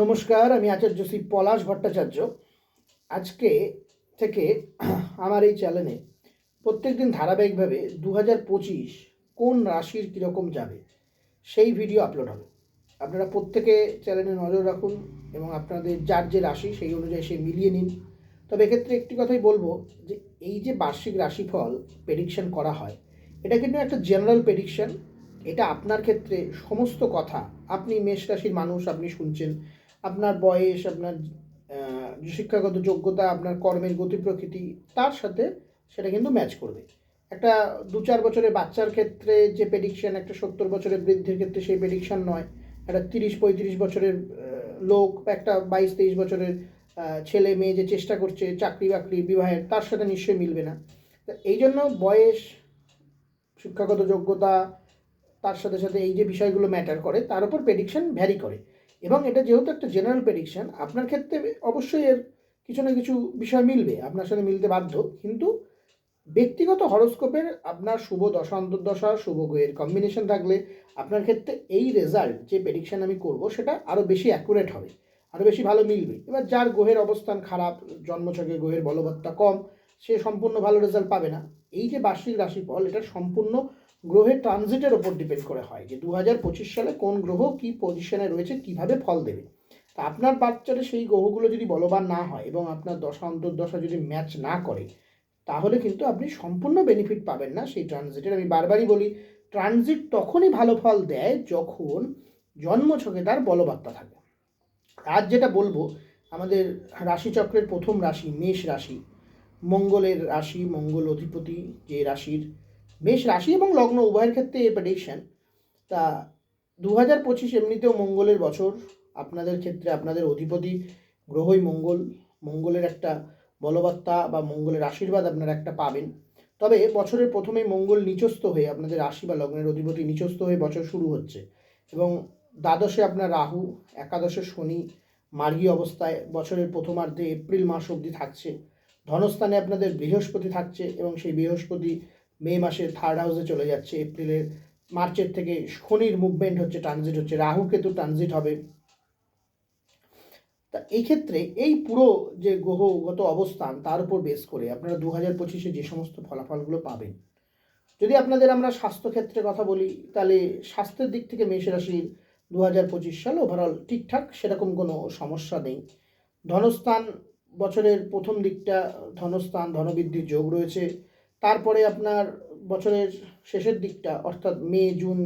নমস্কার, আমি আচার্য শ্রী পলাশ ভট্টাচার্য। আজকে থেকে আমার এই চ্যানেলে প্রত্যেকদিন ধারাবাহিকভাবে দু হাজার পঁচিশ কোন রাশির কীরকম যাবে, সেই ভিডিও আপলোড হবে। আপনারা প্রত্যেকে চ্যানেলে নজর রাখুন এবং আপনাদের যার যে রাশি সেই অনুযায়ী সে মিলিয়ে নিন। তবে এক্ষেত্রে একটি কথাই বলব যে, এই যে বার্ষিক রাশিফল প্রেডিকশন করা হয়, এটা কিন্তু একটা জেনারেল প্রেডিকশন এটা আপনার ক্ষেত্রে সমস্ত কথা, আপনি মেষ রাশির মানুষ, আপনি শুনছেন আপনার বয়স, আপনার শিক্ষাগত যোগ্যতা, আপনার কর্মের গতি প্রকৃতি, তার সাথে সেটা কিন্তু ম্যাচ করবে। একটা দু চার বছরের বাচ্চার ক্ষেত্রে যে প্রেডিকশন একটা সত্তর বছরের বৃদ্ধির ক্ষেত্রে সেই প্রেডিকশন নয়। একটা তিরিশ, পঁয়ত্রিশ বছরের লোক, একটা বাইশ, তেইশ বছরের ছেলে, মেয়ে যে চেষ্টা করছে চাকরি বাকরি, বিবাহের, তার সাথে নিশ্চয়ই মিলবে না। এই জন্য বয়স, শিক্ষাগত যোগ্যতা, তার সাথে সাথে এই যে বিষয়গুলো ম্যাটার করে, তার উপর প্রেডিকশন ভ্যারি করে। এবং এটা যেহেতু একটা জেনারেল প্রেডিকশন আপনার ক্ষেত্রে অবশ্যই এর কিছু না কিছু বিষয় মিলবে, আপনার সাথে মিলতে বাধ্য। কিন্তু ব্যক্তিগত হরস্কোপের আপনার শুভ দশা, অন্তর্দশা, শুভ গ্রহের কম্বিনেশন থাকলে আপনার ক্ষেত্রে এই রেজাল্ট যে প্রেডিকশন আমি করব, সেটা আরও বেশি অ্যাকুরেট হবে আরও বেশি ভালো মিলবে। এবার যার গ্রহের অবস্থান খারাপ, জন্মছকে গ্রহের বলবত্তা কম, সে সম্পূর্ণ ভালো রেজাল্ট পাবে না। এই যে বার্ষিক রাশিফল, এটা সম্পূর্ণ গ্রহের ট্রানজিটের ওপর ডিপেন্ড করে হয় যে দু হাজার পঁচিশ সালে কোন গ্রহ কী পজিশনে রয়েছে, কীভাবে ফল দেবে। তা আপনার বাচ্চারে সেই গ্রহগুলো যদি বলবান না হয় এবং আপনার দশা, অন্তর্দশা যদি ম্যাচ না করে, তাহলে কিন্তু আপনি সম্পূর্ণ বেনিফিট পাবেন না সেই ট্রানজিটের। আমি বারবারই বলি, ট্রানজিট তখনই ভালো ফল দেয় যখন জন্মছকে তার বলবাত্তা থাকে। আজ যেটা বলব, আমাদের রাশিচক্রের প্রথম রাশি মেষ রাশি, মঙ্গলের রাশি, মঙ্গল অধিপতি যে রাশির মেষ রাশি এবং লগ্ন উভয়ের ক্ষেত্রে এই প্রেডিকশন তা দু হাজার পঁচিশ এমনিতেও মঙ্গলের বছর, আপনাদের ক্ষেত্রে আপনাদের অধিপতি গ্রহই মঙ্গল। মঙ্গলের একটা বলবত্তা বা মঙ্গলের আশীর্বাদ আপনারা একটা পাবেন। তবে বছরের প্রথমেই মঙ্গল নিচস্থ হয়ে, আপনাদের রাশি বা লগ্নের অধিপতি নিচস্থ হয়ে বছর শুরু হচ্ছে এবং দ্বাদশে আপনার রাহু, একাদশে শনি, মার্গী অবস্থায় বছরের প্রথমার্ধে এপ্রিল মাস অবধি থাকছে। ধনস্থানে আপনাদের বৃহস্পতি থাকছে এবং সেই বৃহস্পতি মে মাসের থার্ড হাউসে চলে যাচ্ছে, এপ্রিলের মার্চের থেকে শনির মুভমেন্ট হচ্ছে ট্রানজিট হচ্ছে, রাহু কেতু ট্রানজিট হবে। তা এই ক্ষেত্রে এই পুরো যে গ্রহগত অবস্থান, তার উপর বেস করে আপনারা দু হাজার পঁচিশে যে সমস্ত ফলাফলগুলো পাবেন। যদি আপনাদের আমরা স্বাস্থ্যক্ষেত্রে কথা বলি, তাহলে স্বাস্থ্যের দিক থেকে মেষ রাশির দু হাজার পঁচিশ সাল ওভারঅল ঠিকঠাক, সেরকম কোনো সমস্যা নেই। ধনস্থান, বছরের প্রথম দিকটা ধনস্থান, ধনবৃদ্ধির যোগ রয়েছে। তারপরে আপনার বছরের শেষের দিকটা, অর্থাৎ মে, জুন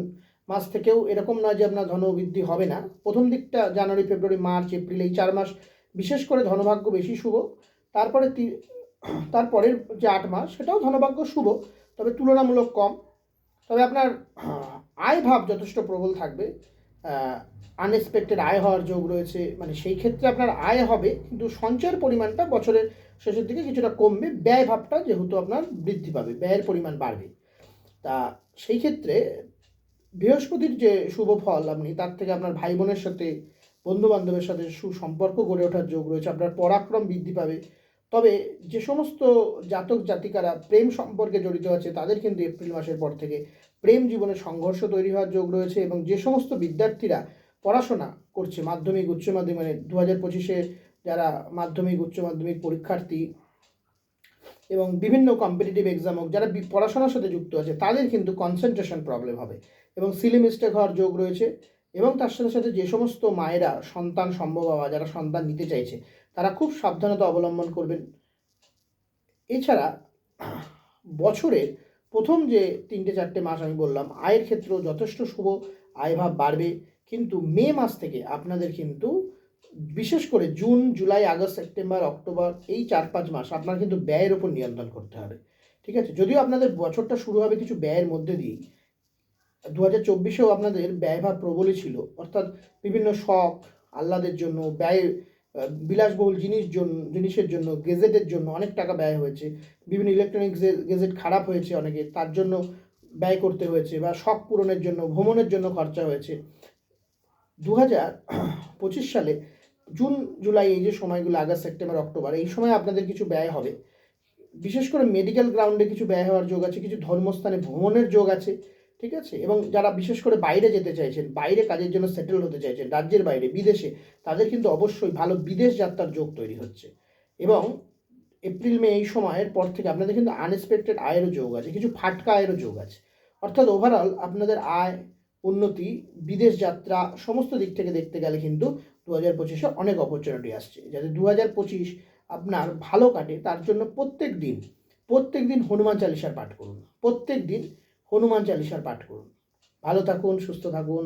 মাস থেকেও এরকম নয় যে আপনার ধনবৃদ্ধি হবে না। প্রথম দিকটা জানুয়ারি, ফেব্রুয়ারি, মার্চ, এপ্রিল এই চার মাস বিশেষ করে ধনভাগ্য বেশি শুভ। তারপরে তারপরের যে আট মাস সেটাও ধনভাগ্য শুভ, তবে তুলনামূলক কম। তবে আপনার আয় ভাব যথেষ্ট প্রবল থাকবে। আনএক্সপেক্টেড আয় হওয়ার যোগ রয়েছে। মানে সেই ক্ষেত্রে আপনার আয় হবে, কিন্তু সঞ্চয়ের পরিমাণটা বছরের শেষের দিকে কিছুটা কমবে। ব্যয় ভাবটা যেহেতু আপনার বৃদ্ধি পাবে, ব্যয়ের পরিমাণ বাড়বে। তা সেই ক্ষেত্রে বৃহস্পতির যে শুভ ফল, আপনি তার থেকে আপনার ভাই বোনের সাথে বন্ধু বান্ধবের সাথে সুসম্পর্ক গড়ে ওঠার যোগ রয়েছে, আপনার পরাক্রম বৃদ্ধি পাবে। তবে যে সমস্ত জাতক জাতিকারা প্রেম সম্পর্কে জড়িত আছে, তাদের কিন্তু এপ্রিল মাসের পর থেকে প্রেম জীবনে সংঘর্ষ তৈরি হওয়ার যোগ রয়েছে এবং যে সমস্ত বিদ্যার্থীরা পড়াশোনা করছে মাধ্যমিক, উচ্চ মাধ্যমিক মানে দু হাজার পঁচিশে যারা মাধ্যমিক, উচ্চ মাধ্যমিক পরীক্ষার্থী এবং বিভিন্ন কম্পিটিটিভ এক্সাম হোক, যারা পড়াশোনার সাথে যুক্ত আছে, তাদের কিন্তু কনসেন্ট্রেশন প্রবলেম হবে এবং সিলি মিস্টেক হওয়ার যোগ রয়েছে এবং তার সাথে সাথে যে সমস্ত মায়েরা সন্তান সম্ভব হওয়া, যারা সন্তান নিতে চাইছে তারা খুব সাবধানতা অবলম্বন করবেন। এছাড়া বছরের প্রথম যে তিনটে চারটে মাস আমি বললাম আয়ের ক্ষেত্রেও যথেষ্ট শুভ আয়ভাব বাড়বে। কিন্তু মে মাস থেকে আপনাদের কিন্তু বিশেষ করে June July August September October এই চার পাঁচ মাস আপনার কিন্তু ব্যয়ের ওপর নিয়ন্ত্রণ করতে হবে। ঠিক আছে? যদিও আপনাদের বছরটা শুরু হবে কিছু ব্যয়ের মধ্যে দিয়েই। দু হাজার চব্বিশেও আপনাদের ব্যয়ভাব প্রবলই ছিল। অর্থাৎ বিভিন্ন শখ আহ্লাদের জন্য ব্যয় আহ, বিলাসবহুল জিনিস জন্য জিনিসের জন্য, গেজেটের জন্য অনেক টাকা ব্যয় হয়েছে। বিভিন্ন ইলেকট্রনিক গেজেট খারাপ হয়েছে অনেকে, তার জন্য ব্যয় করতে হয়েছে বা শখ পূরণের জন্য, ভ্রমণের জন্য খরচা হয়েছে। দু হাজার পঁচিশ সালে জুন, জুলাই এই যে সময়গুলো, আগস্ট, সেপ্টেম্বর, অক্টোবর, এই সময় আপনাদের কিছু ব্যয় হবে। বিশেষ করে মেডিকেল গ্রাউন্ডে কিছু ব্যয় হওয়ার যোগ আছে, কিছু ধর্মস্থানে ভ্রমণের যোগ আছে। ঠিক আছে? এবং যারা বিশেষ করে বাইরে যেতে চাইছেন, বাইরে কাজের জন্য সেটেল হতে চাইছেন, রাজ্যের বাইরে, বিদেশে, তাদের কিন্তু অবশ্যই ভালো বিদেশ যাত্রার যোগ তৈরি হচ্ছে। এবং এপ্রিল, মে এই সময়ের পর থেকে আপনাদের কিন্তু আনএক্সপেক্টেড আয়েরও যোগ আছে, কিছু ফাটকা আয়েরও যোগ আছে। অর্থাৎ ওভারঅল আপনাদের আয়, উন্নতি, বিদেশ যাত্রা, সমস্ত দিক থেকে দেখতে গেলে কিন্তু দু হাজার পঁচিশে অনেক অপরচুনিটি আসছে। যাতে দু হাজার পঁচিশ আপনার ভালো কাটে, তার জন্য প্রত্যেক দিন প্রত্যেক দিন হনুমান চালিসার পাঠ করুন। প্রত্যেক দিন হনুমান চালিসার পাঠ করুন। ভালো থাকুন সুস্থ থাকুন।